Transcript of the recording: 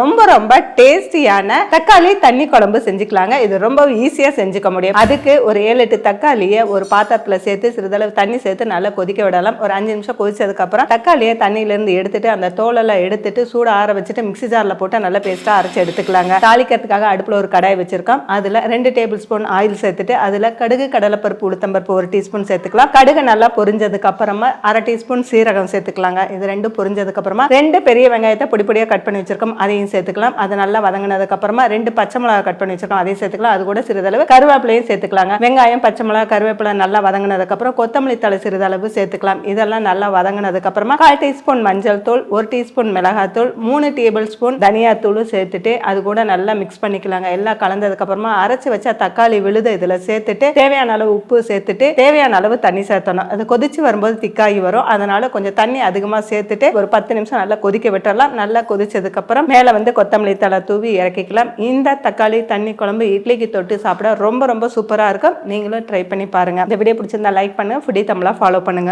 ரொம்ப ரொம்ப டேஸ்டியான தக்காளி தண்ணி குழம்பு செஞ்சுக்கலாங்க. இது ரொம்ப ஈஸியாக செஞ்சுக்க முடியும். அதுக்கு ஒரு ஏழு எட்டு தக்காளியை ஒரு பாத்திரத்தில் சேர்த்து சிறிதளவு தண்ணி சேர்த்து நல்லா கொதிக்க விடலாம். ஒரு அஞ்சு நிமிஷம் கொதிச்சதுக்கப்புறம் தக்காளியை தண்ணியிலேருந்து எடுத்துட்டு அந்த தோலெல்லாம் எடுத்துட்டு சூட ஆற வச்சுட்டு மிக்ஸி ஜாரில் போட்டு நல்லா பேஸ்ட்டாக அரைச்சி எடுத்துக்கலாங்க. தாளிக்கிறதுக்காக அடுப்பில் ஒரு கடாய் வச்சிருக்கோம். அதில் ரெண்டு டேபிள் ஸ்பூன் ஆயில் சேர்த்துட்டு அதில் கடுகு கடலைப்பருப்பு உளுத்தம்பருப்பு ஒரு டீஸ்பூன் சேர்த்துக்கலாம். கடுகு நல்லா பொரிஞ்சதுக்கு அப்புறமா அரை டீஸ்பூன் சீரகம் சேர்த்துக்கலாங்க. இது ரெண்டும் பொரிஞ்சதுக்கு அப்புறமா ரெண்டு பெரிய வெங்காயத்தை பொடி பொடியாக கட் பண்ணி வச்சிருக்கோம். அதையும் சேர்த்துக்கலாம். அது நல்லா வதங்கினதுக்கு அப்புறமா ரெண்டு பச்சை மிளகா கட் பண்ணி வச்சிருக்கோம். அதையும் சேர்த்துக்கலாம். அது கூட சிறிதளவு கருவேப்பிலையும் சேர்த்துக்கலாங்க. வெங்காயம் பச்சை மிளகா கருவேப்பிலை நல்லா வதங்கினதுக்கு அப்புறம் கொத்தமல்லி தலை சிறிதளவு சேர்த்துக்கலாம். இதெல்லாம் நல்லா வதங்கினதுக்கு அப்புறமா கால் டீஸ்பூன் மஞ்சள் தூள் ஒரு டீஸ்பூன் மிளகாத்தூள் மூணு டேபிள் ஸ்பூன் தனியாத்தூளும் சேர்த்துட்டு அது கூட நல்லா மிக்ஸ் பண்ணிக்கலாங்க. எல்லாம் கலந்ததுக்கு அப்புறமா அரைச்சு வச்ச தக்காளி விழுத இதுல சேர்த்துட்டு தேவையான அளவு உப்பு சேர்த்துட்டு தேவையான அளவு தண்ணி சேர்த்தணும். அது கொதிச்சு வரும்போது திக்காகி வரும். அதனால கொஞ்சம் தண்ணி அதிகமா சேர்த்துட்டு ஒரு பத்து நிமிஷம் நல்லா கொதிக்க விட்டுறலாம். நல்லா கொதிச்சதுக்கு அப்புறம் வந்து கொத்தமல்லி தலை தூவி இறக்கிக்கலாம். இந்த தக்காளி தண்ணி குழம்பு இட்லிக்கு தொட்டு சாப்பிட ரொம்ப ரொம்ப சூப்பராக இருக்கும். நீங்களும் ட்ரை பண்ணி பாருங்க. இந்த வீடியோ பிடிச்சிருந்தா லைக் பண்ணுங்கள் ஃபுடி தமிழாக ஃபாலோ பண்ணுங்க.